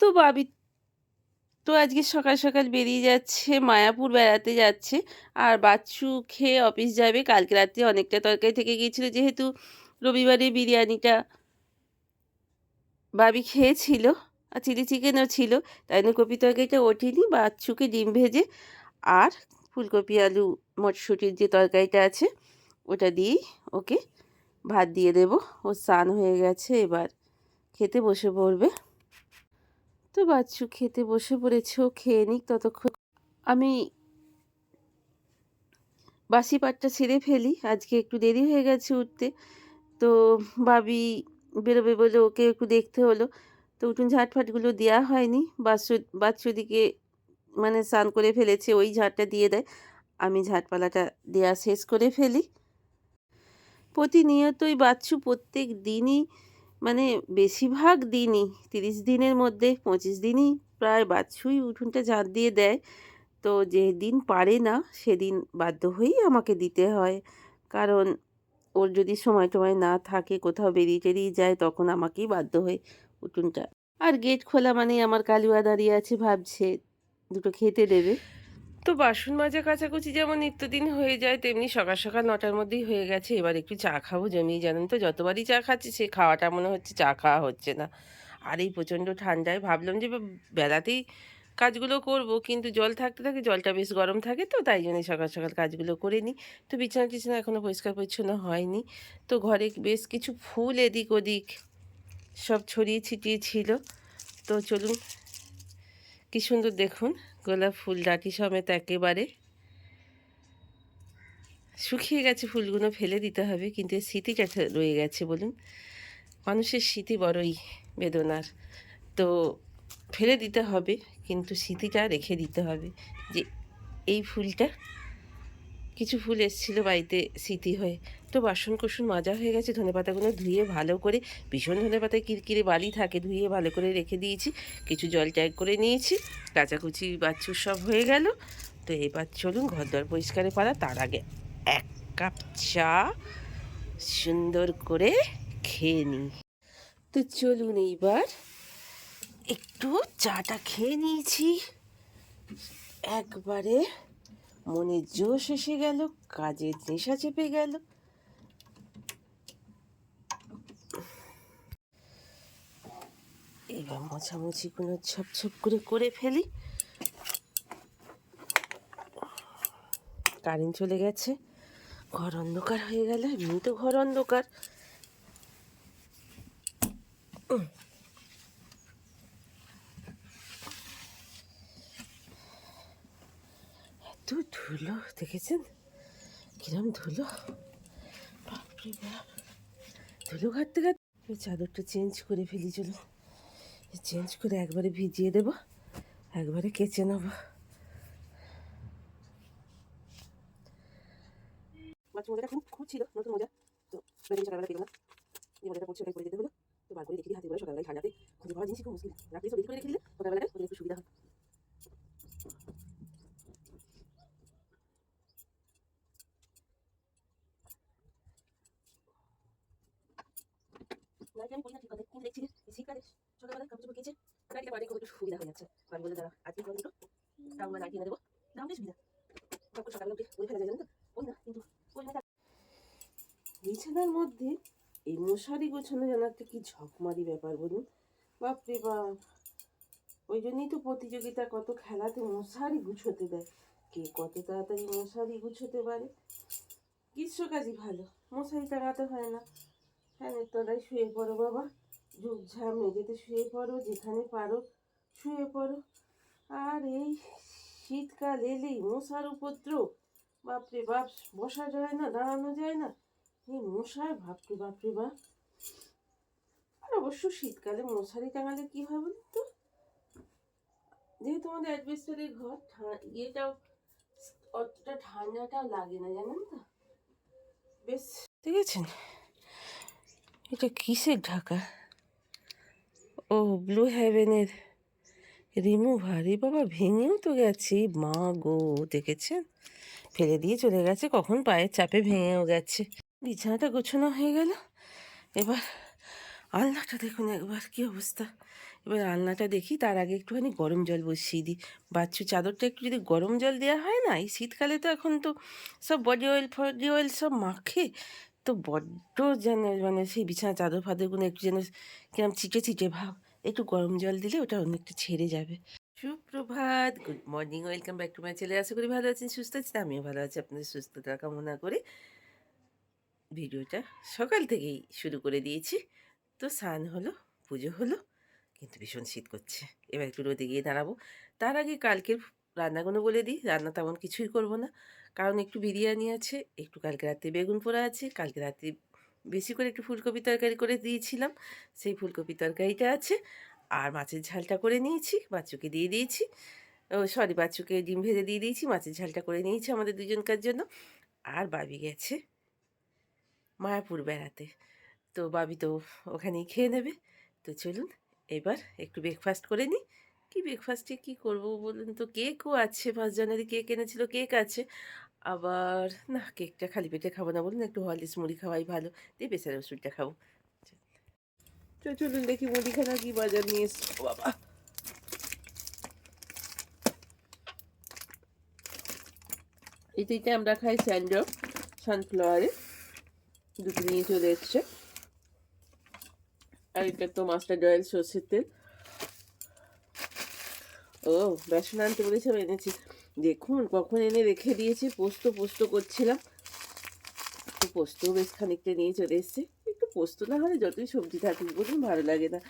তো বাবি, তো আজকে সকাল সকাল বেরিয়ে যাচ্ছে, মায়াপুর বেড়াতে যাচ্ছে। আর বাচ্চু খেয়ে অফিস যাবে। কালকে রাত্রে অনেকটা তরকারি থেকে গিয়েছিল, যেহেতু রবিবারে বিরিয়ানিটা বাবি খেয়েছিল, আর চিলি চিকেনও ছিল, তাই জন্য কপি তরকারিটা ওঠেনি, বাচ্চুকে ডিম ভেজে আর ফুলকপি, আলু, মটরশুঁটির যে তরকারিটা আছে, ওটা দিয়েই ওকে ভাত দিয়ে দেব। ও স্নান হয়ে গেছে, এবার খেতে বসে পড়বে। তো বাচ্চু খেতে বসে পড়েছে, ও খেয়ে নিক ততক্ষণ। আমি বাসি পাটটা ছেড়ে ফেলি, আজকে একটু দেরি হয়ে গেছে উঠতে। তো ভাবি বেরোবে বলে ওকে একটু দেখতে হলো। তো উঠুন ঝাটফাটগুলো দেওয়া হয়নি বাচ্চু বাচ্চুদিকে মানে স্নান করে ফেলেছে, ওই ঝাড়টা দিয়ে দেয়। আমি ঝাটপালাটা দেওয়া শেষ করে ফেলি। প্রতিনিয়তই বাচ্চু প্রত্যেক দিনই মানে বেশিরভাগ দিনই, তিরিশ দিনের মধ্যে পঁচিশ দিনই প্রায় বাচ্চুই উঠোনটা ঝাঁট দিয়ে দেয়। তো যেদিন পারে না, সেদিন বাধ্য হয়েই আমাকে দিতে হয়। কারণ ওর যদি সময় টময় না থাকে, কোথাও বেরিয়ে টেরিয়ে যায়, তখন আমাকেই বাধ্য হয়ে উঠোনটা। আর গেট খোলা মানেই আমার কালুয়া দাঁড়িয়ে আছে, ভাবছে দুটো খেতে দেবে। তো বাসন মাজা কাচাকুচি যেমন নিত্যদিন হয়ে যায়, তেমনি সকাল সকাল নটার মধ্যেই হয়ে গেছে। এবার একটু চা খাব, জমিয়ে জানেন তো, যতবারই চা খাচ্ছি, সে খাওয়াটা মনে হচ্ছে চা খাওয়া হচ্ছে না। আর এই প্রচণ্ড ঠান্ডায় ভাবলাম যে বেলাতেই কাজগুলো করব, কিন্তু জল থাকতে থাকে জলটা বেশ গরম থাকে তো, তাই জন্যই সকাল সকাল কাজগুলো করে নিই। তো বিছানা টিছানা এখনও পরিষ্কার পরিচ্ছন্ন হয়নি। তো ঘরে বেশ কিছু ফুল এদিক ওদিক সব ছড়িয়ে ছিটিয়ে ছিল। তো চলুন কি সুন্দর দেখুন, গোলাপ ফুল, ডাটি সমেত একেবারে। শুকিয়ে গেছে ফুলগুলো, ফেলে দিতে হবে, কিন্তু স্মৃতিটা রয়ে গেছে বলুন। মানুষের স্মৃতি বড়ই বেদনার। তো ফেলে দিতে হবে, কিন্তু স্মৃতিটা রেখে দিতে হবে যে এই ফুলটা, কিছু ফুল এসেছিল বাড়িতে স্মৃতি হয়ে। তো বাসন কোসন মাজা হয়ে গেছে। ধনে পাতাগুলো ধুয়ে ভালো করে, ভীষণ ধনে পাতায় কিরকিরে বালি থাকে, ধুয়ে ভালো করে রেখে দিয়েছি। কিছু জল ট্যাগ করে নিয়েছি, কাচাকুচি বাচ্চুর সব হয়ে গেল। তো এবার চলুন ঘর দর পরিষ্কারে পারা তার আগে এক কাপ চা সুন্দর করে খেয়ে নিই। তো চলুন এইবার একটু চাটা খেয়ে নিয়েছি। একবারে মনে জোশ এসে গেল, কাজের নেশা চেপে গেল। এবার মোছামুছি কোনো ছপ ছপ করে করে ফেলি। কারেন্ট চলে গেছে, ঘর অন্ধকার হয়ে গেল, এমনি তো ঘর অন্ধকার। এত ধুলো, দেখেছেন? কিরম ধুলো? বাপরে বাপ। ধুলো ঘাটতে ঘাটতে চাদরটা চেঞ্জ করে ফেলি চলো চেঞ্জ করে একবারে ভিজিয়ে দেব, একবারে কেচে নেব। খুব ছিল, নতুন মোজা। তো সেদিন সকালবেলা পেলাম এই মোজাটা পড়ছে ওটাই পরে যেতে হলো তো করে রেখে হাতে করে করে দিলে সুবিধা আমি পড়ি না ঠিক দেবো না, কিন্তু বিছানার মধ্যে এই মশারি গোছানো একটা কি ঝকমারি ব্যাপার, বলুন। বাপরে বাপ! ওই জন্যই তো প্রতিযোগিতা, কত খেলাতে মশারি গুছোতে দেয়। কে কত তাড়াতাড়ি মশারি গুছোতে পারে? গ্রীষ্মকালই ভালো, মশারি টাঙাতে হয় না। ফ্যানের তলায় শুয়ে পড়ো বাবা। ঝুপঝাপ মেঝেতে শুয়ে পড়ো, যেখানে পারো শুয়ে পড়ো। আর এই শীতকাল এলেই মশার উপদ্রব। বাপরে বাপ, বসা যায় না, দাঁড়ানো যায় না। এই মশার বাপরে বাপরে বাপ। আর অবশ্য শীতকালে মশারি টাঙালে কি হয় বলুন তো? যেহেতু আমাদের অ্যাডভেস্টারের ঘর ইয়েটাও অতটা ঠান্ডাটাও লাগে না, জানেন তো? বেশ ঠিক দেখেছেন? এটা কিসের ঢাকা? ও ব্লু হ্যাভেনের রিমুভার বাবা, ভেঙেও তো গেছে। মা গো, দেখেছেন? ফেলে দিয়ে চলে গেছে, কখন পায়ের চাপে ভেঙেও গেছে। বিছানাটা গোছানো হয়ে গেল। এবার আলনাটা দেখুন একবার, কি অবস্থা। এবার আলনাটা দেখি, তার আগে একটুখানি গরম জল বসিয়ে দিই। বাচ্চু চাদরটা একটু যদি গরম জল দেওয়া হয় না, এই শীতকালে তো এখন তো সব বডি অয়েল ফডি অয়েল সব মাখে। তো বড্ড যেন মানে সেই বিছানা চাদর ফাদরগুলো একটু যেন কিরম চিটে চিটে ভাব। একটু গরম জল দিলে ওটা অনেকটা ছেড়ে যাবে। সুপ্রভাত, good morning, welcome back to my channel. আশা করি ভালো আছেন, সুস্থ আছেন, আমিও ভালো আছি। আপনাদের সুস্থতা কামনা করে ভিডিওটা সকাল থেকেই শুরু করে দিয়েছি। তো স্নান হলো, পুজো হলো, কিন্তু ভীষণ শীত করছে। এবার একটু রোদে গিয়ে দাঁড়াবো। তার আগে কালকের রান্নাগুলো বলে দিই, রান্না তেমন কিছুই করব না। কারণ একটু বিরিয়ানি আছে, একটু কালকে রাত্রে বেগুন পোড়া আছে, কালকে রাত্রে বেশি করে একটু ফুলকপি তরকারি করে দিয়েছিলাম, সেই ফুলকপি তরকারিটা আছে। আর মাছের ঝালটা করে নিয়েছি, বাচ্চুকে দিয়ে দিয়েছি। ও সরি, বাচ্চুকে ডিম ভেজে দিয়ে দিয়েছি, মাছের ঝালটা করে নিয়েছি আমাদের দুজনকার জন্য। আর বাবি গেছে মায়াপুর বেড়াতে। তো বাবি তো ওখানেই খেয়ে নেবে। তো চলুন, এবার একটু ব্রেকফাস্ট করে নিই। কি ব্রেকফাস্টে কি করব বলুন তো? কেকও আছে ফার্স্ট জানুয়ারি কেক এনেছিল কেক আছে। আবার না কেকটা খালি পেটে খাব না বলুন, একটু হলিস মুড়ি খাওয়াই ভালো। দিয়ে প্রেসার ওষুধটা খাব। তো চলুন দেখি মুড়িখানা কি বাজার নিয়ে এসছে। বাবা! এটিতে আমরা খাই স্যান্ডো সানফ্লাওয়ারে দুটো নিয়ে চলে এসছে। আর এটা তো মাস্টার অয়েল সর্ষের তেল। ও, বেসন আনতে বলেছিলাম এনেছি। দেখুন, কখন এনে রেখে দিয়েছি, পোস্ত পোস্ত করছিলাম। তো পোস্তও বেশ খানিকটা নিয়ে চলে এসছে। একটু পোস্ত না হলে যতই সবজি থাকুক, বলুন, ভালো লাগে না।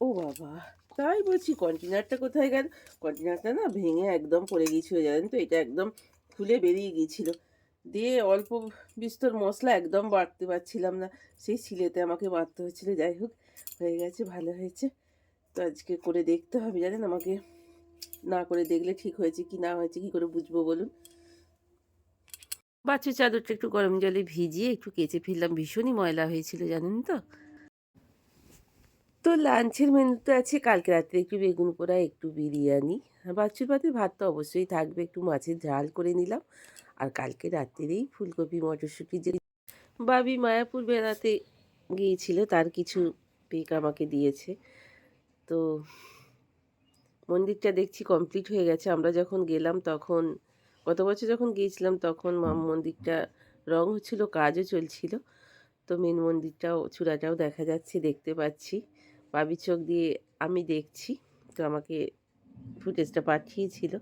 ও বাবা, তাই বলছি কন্টেনারটা কোথায় গেল? কন্টেনারটা না ভেঙে একদম পড়ে গিয়েছিল, জানেন তো? এটা একদম খুলে বেরিয়ে গিয়েছিল। দিয়ে অল্প বিস্তর মশলা একদম বাড়তে পারছিলাম না। সেই শিলেতে আমাকে বাড়তে হচ্ছিল যাই হোক, হয়ে গেছে, ভালো হয়েছে। তো আজকে করে দেখতে হবে, জানেন আমাকে। না করে দেখলে ঠিক হয়েছে কি না হয়েছে, কি করে বুঝব বলুন? বাচ্চার চাদরটা একটু গরম জলে ভিজিয়ে একটু কেচে ফেললাম, ভীষণই ময়লা হয়েছিল, জানেন তো। তো লাঞ্চের মেনুতে আছে, কালকে রাত্রে একটু বেগুন পোড়া, একটু বিরিয়ানি। বাচ্চুর পাতে ভাত তো অবশ্যই থাকবে, একটু মাছের ঝাল করে নিলাম। আর কালকে রাত্রেই ফুলকপি, মটরশুঁটি যে বাবি মায়াপুর বেড়াতে গিয়েছিল, তার কিছু পিক আমাকে দিয়েছে। তো মন্দিরটা দেখছি কমপ্লিট হয়ে গেছে। আমরা যখন গেলাম তখন, গত বছর যখন গিয়েছিলাম তখন মন্দিরটা রং হচ্ছিল কাজও চলছিল। তো মেন মন্দিরটাও, চূড়াটাও দেখা যাচ্ছে, দেখতে পাচ্ছি। বাবি চোখ দিয়ে আমি দেখছি, তো আমাকে ফুটেজটা পাঠিয়েছিল।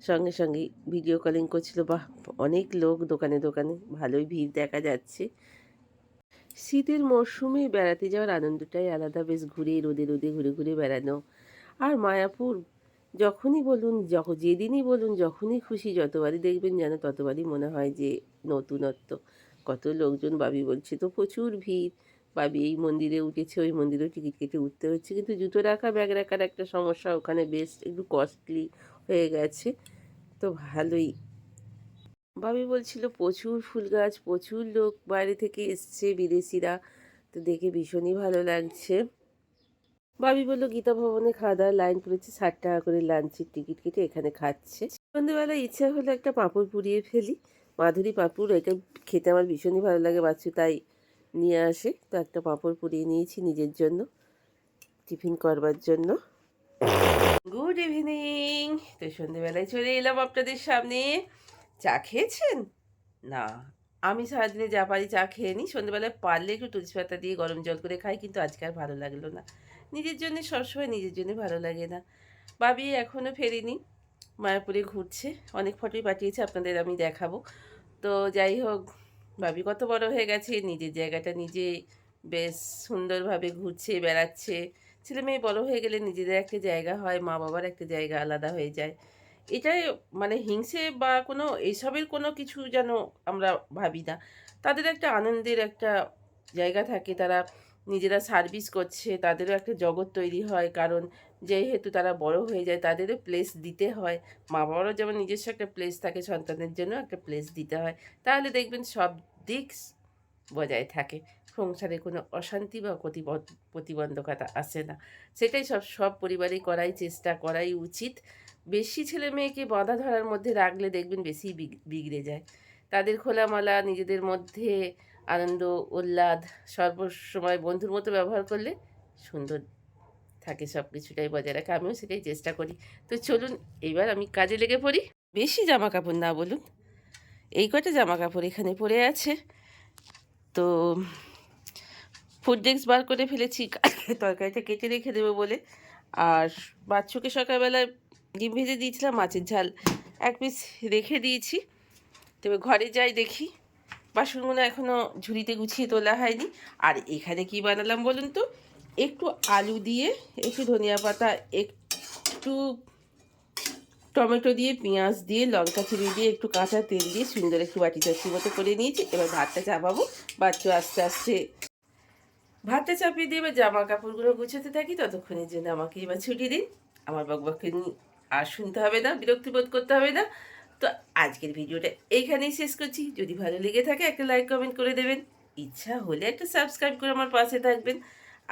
সঙ্গে সঙ্গে ভিডিও কলিং করছিল, বাহ, অনেক লোক দোকানে দোকানে, ভালোই ভিড় দেখা যাচ্ছে। শীতের মরশুমে বেড়াতে যাওয়ার আনন্দটাই আলাদা। বেশ ঘুরে রোদে রোদে ঘুরে ঘুরে বেড়ানো। আর মায়াপুর, যখনই বলুন যখন যেদিনই বলুন, যখনই খুশি, যতবারই দেখবেন যেন ততবারই মনে হয় যে নতুনত্ব। কত লোকজন, বাবি বলছে, তো প্রচুর ভিড়। বাবি, এই মন্দিরে উঠেছে, ওই মন্দিরেও টিকিট কেটে উঠতে হচ্ছে। কিন্তু জুতো রাখা, ব্যাগ রাখার একটা সমস্যা ওখানে বেশ একটু কস্টলি হয়ে গেছে। তো ভালোই বাবি বলছিল, প্রচুর ফুল গাছ, প্রচুর লোক বাইরে থেকে এসছে বিদেশিরা। তো দেখে ভীষণই ভালো লাগছে। বাবি বলল, গীতা ভবনে খাওয়া দাওয়ার লাইন পড়েছে, ষাট টাকা করে লাঞ্চের টিকিট কেটে এখানে খাচ্ছে। সন্ধ্যেবেলা ইচ্ছা হলো একটা পাঁপড় পুড়িয়ে ফেলি। মাধুরী পাঁপড়, এটা খেতে আমার ভীষণই ভালো লাগে বাচ্চু তাই নিয়ে আসে। তো একটা পাঁপড় পুড়িয়ে নিয়েছি নিজের জন্য, টিফিন করবার জন্য। গুড ইভিনিং তো সন্ধেবেলায় চলে এলাম আপনাদের সামনে। চা খেয়েছেন? না। আমি সারাদিনে যা পারি চা খেয়ে নিই। সন্ধ্যেবেলায় পারলে একটু তুলসী পাতা দিয়ে গরম জল করে খাই, কিন্তু আজকে আর ভালো লাগল না। নিজের জন্য, সবসময় নিজের জন্য ভালো লাগে না। বাবি এখনও ফেরিনি। মায়াপুরে ঘুরছে। অনেক ফটোই পাঠিয়েছে, আপনাদের আমি দেখাবো। তো যাই হোক, ভাবি কত বড় হয়ে গেছে, নিজের জায়গাটা নিজে বেশ সুন্দরভাবে ঘুরছে, বেড়াচ্ছে। ছেলে মেয়ে বড় হয়ে গেলে নিজেদের একটা জায়গা হয় মা বাবার একটা জায়গা আলাদা হয়ে যায়। এটাই মানে হিংসে বা কোনো এসবের কোনো কিছু যেন আমরা ভাবি না। তাদের একটা আনন্দের একটা জায়গা থাকে, তারা নিজেরা সার্ভিস করছে, তাদেরও একটা জগৎ তৈরি হয়। কারণ যেহেতু তারা বড় হয়ে যায়, তাদেরও প্লেস দিতে হয়। মা বাবারও যেমন নিজস্ব একটা প্লেস থাকে সন্তানের জন্য একটা প্লেস দিতে হয়। তাহলে দেখবেন সব দিক বজায় থাকে। সংসারে কোনো অশান্তি বা, প্রতিবন্ধকতা আসে না। সেটাই সব সব পরিবারেই করাই চেষ্টা, করাই উচিত। বেশি ছেলে মেয়েকে বাঁধা ধরার মধ্যে রাখলে দেখবেন বেশি বিগড়ে যায়। তাদের খোলামালা, নিজেদের মধ্যে আনন্দ, উল্লাদ, সর্বসময় বন্ধুর মতো ব্যবহার করলে সুন্দর থাকে সব কিছুটাই বজায় রাখে। আমিও সেটাই চেষ্টা করি। তো চলুন এইবার আমি কাজে লেগে পড়ি। বেশি জামা কাপড় না বলুন, এই কটা জামা কাপড় এখানে পড়ে আছে। তো ফুড ডেস্ক বার করে ফেলেছি, তরকারিটা কেটে রেখে দেবো বলে। আর বাচ্চুকে সকালবেলায় ডিম ভেজে দিয়েছিলাম, মাছের ঝাল। এক পিস রেখে দিয়েছি। তবে ঘরে যাই দেখি। বাসনগুলো এখনও ঝুড়িতে গুছিয়ে তোলা হয়নি। আর এখানে কি বানালাম বলুন তো? একটু আলু দিয়ে, একটু ধনিয়া পাতা, একটু টমেটো দিয়ে, পেঁয়াজ দিয়ে, লঙ্কা চিনি দিয়ে, একটু কাঁচা তেল দিয়ে সুন্দর একটু বাটি চাচ্ছি মতো করে নিয়েছি। এবার ভাতটা চাপাবো। বাচ্চু আস্তে আস্তে ভাতটা চাপিয়ে দিয়ে এবার জামা কাপড়গুলো গুছোতে থাকি। ততক্ষণের জন্য আমাকে এবার ছুটি দিন। আমার বকবককে আর শুনতে হবে না, বিরক্তি বোধ করতে হবে না। তো আজকের ভিডিওটা এইখানেই শেষ করছি। যদি ভালো লেগে থাকে, একটা লাইক কমেন্ট করে দেবেন। ইচ্ছা হলে একটা সাবস্ক্রাইব করে আমার পাশে থাকবেন।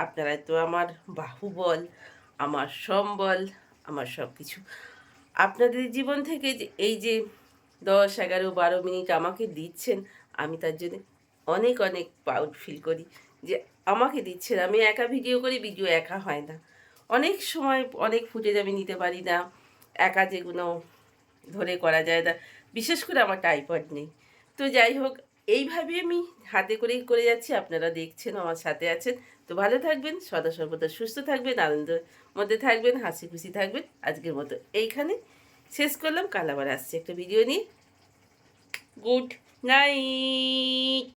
আপনারা তো আমার বাহুবল, আমার সম্বল, আমার সব কিছু আপনাদের জীবন থেকে যে এই যে দশ, এগারো, বারো মিনিট আমাকে দিচ্ছেন, আমি তার জন্য অনেক অনেক প্রাউড ফিল করি যে আমাকে দিচ্ছেন। আমি একা ভিডিও করি ভিডিও একা হয় না। অনেক সময় অনেক ফুটেজ আমি নিতে পারি না। একা যেগুলো ধরে করা যায় না বিশেষ করে আমার টাইপড নেই। তো যাই হোক এইভাবে আমি হাতে করেই করে যাচ্ছি, আপনারা দেখছেন, আমার সাথে আছেন। তো ভালো থাকবেন, সদা সর্বদা সুস্থ থাকবেন, আনন্দের মধ্যে থাকবেন হাসি খুশি থাকবেন। আজকের মতো এইখানে শেষ করলাম, কাল আবার আসছি একটা ভিডিও নিয়ে। Good night